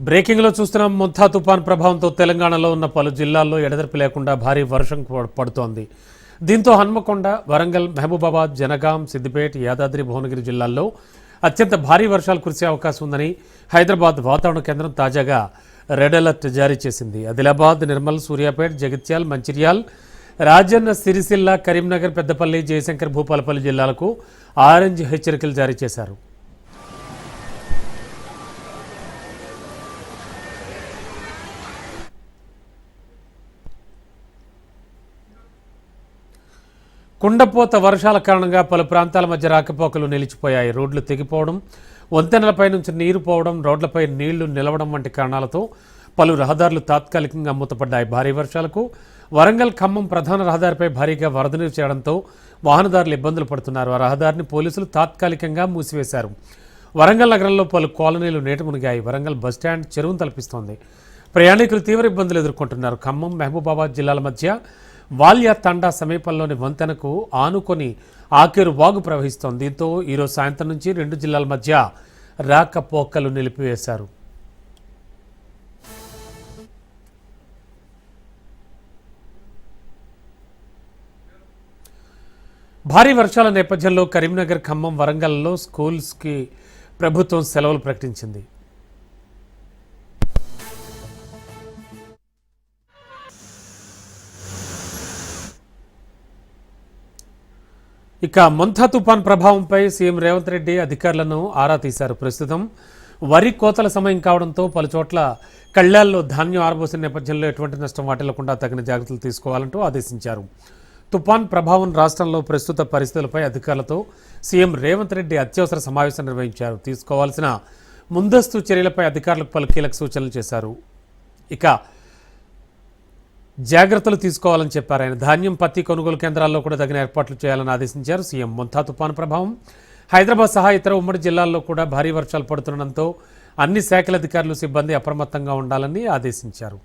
బ్రేకింగ్లో చూస్తున్నాం ముంతా తుఫాన్ ప్రభావంతో తెలంగాణలో ఉన్న పలు జిల్లాల్లో ఎడతెరిపి లేకుండా భారీ వర్షం ప- పడుతోంది. దీంతో హన్మకొండ వరంగల్ మహబూబాబాద్ జనగాం సిద్దిపేట యాదాద్రి భువనగిరి జిల్లాల్లో అత్యంత భారీ వర్షాలు కురిసే అవకాశం ఉందని హైదరాబాద్ వాతావరణ కేంద్రం తాజాగా రెడ్ అలర్ట్ జారీ చేసింది. ఆదిలాబాద్ నిర్మల్ సూర్యాపేట్ జగిత్యాల్ మంచిర్యాల్ రాజన్న సిరిసిల్ల కరీంనగర్ పెద్దపల్లి జయశంకర్ భూపాలపల్లి జిల్లాలకు ఆరెంజ్ హెచ్చరికలు జారీ చేశారు. కుండపోత వర్షాల కారణంగా పలు ప్రాంతాల మధ్య రాకపోకలు నిలిచిపోయాయి. రోడ్లు తెగిపోవడం వంతెనలపై నుంచి నీరు పోవడం రోడ్లపై నీళ్ళు నిలవడం వంటి కారణాలతో పలు రహదారులు తాత్కాలికంగా మూతపడ్డాయి. భారీ వర్షాలకు వరంగల్ ఖమ్మం ప్రధాన రహదారిపై భారీగా వరద నీరు చేయడంతో వాహనదారులు ఇబ్బందులు పడుతున్నారు. ఆ రహదారిని పోలీసులు తాత్కాలికంగా మూసివేశారు. వరంగల్ నగరంలో పలు కాలనీలు నీట మునిగాయి వరంగల్ బస్టాండ్ చెరువును తలపిస్తోంది. ప్రయాణికులు తీవ్ర ఇబ్బందులు ఎదుర్కొంటున్నారు. ఖమ్మం మహబూబాబాద్ జిల్లాల మధ్య వాల్యా తండా సమీపంలోని వంతెనకు ఆనుకొని ఆకేరు వాగు ప్రవహిస్తోంది. దీంతో ఈరోజు సాయంత్రం నుంచి రెండు జిల్లాల మధ్య రాకపోకలు నిలిపివేశారు. భారీ వర్షాల నేపథ్యంలో కరీంనగర్ ఖమ్మం వరంగల్లో స్కూల్స్కి ప్రభుత్వం సెలవులు ప్రకటించింది. ఇక మంథా తుఫాన్ ప్రభావంపై సీఎం రేవంత్ రెడ్డి అధికారులను ఆరా తీశారు. ప్రస్తుతం వరి కోతల సమయం కావడంతో పలుచోట్ల కళ్యాల్లో ధాన్యం ఆరబోసిన నేపథ్యంలో ఎటువంటి నష్టం వాటిల్లకుండా తగిన జాగ్రత్తలు తీసుకోవాలంటూ ఆదేశించారు. తుఫాన్ ప్రభావం రాష్ట్రంలో ప్రస్తుత పరిస్థితులపై అధికారులతో సీఎం రేవంత్ రెడ్డి అత్యవసర సమావేశం నిర్వహించారు. తీసుకోవాల్సిన ముందస్తు చర్యలపై అధికారులకు పలు కీలక సూచనలు చేశారు. ఇక జాగ్రత్తలు తీసుకోవాలని చెప్పారు ఆయన. ధాన్యం పత్తి కొనుగోలు కేంద్రాల్లో కూడా తగిన ఏర్పాట్లు చేయాలని ఆదేశించారు. సీఎం ముంతా తుపాను ప్రభావం. హైదరాబాద్ సహా ఇతర ఉమ్మడి జిల్లాల్లో కూడా భారీ వర్షాలు పడుతుండడంతో అన్ని శాఖల అధికారులు సిబ్బంది అప్రమత్తంగా ఉండాలని ఆదేశించారు.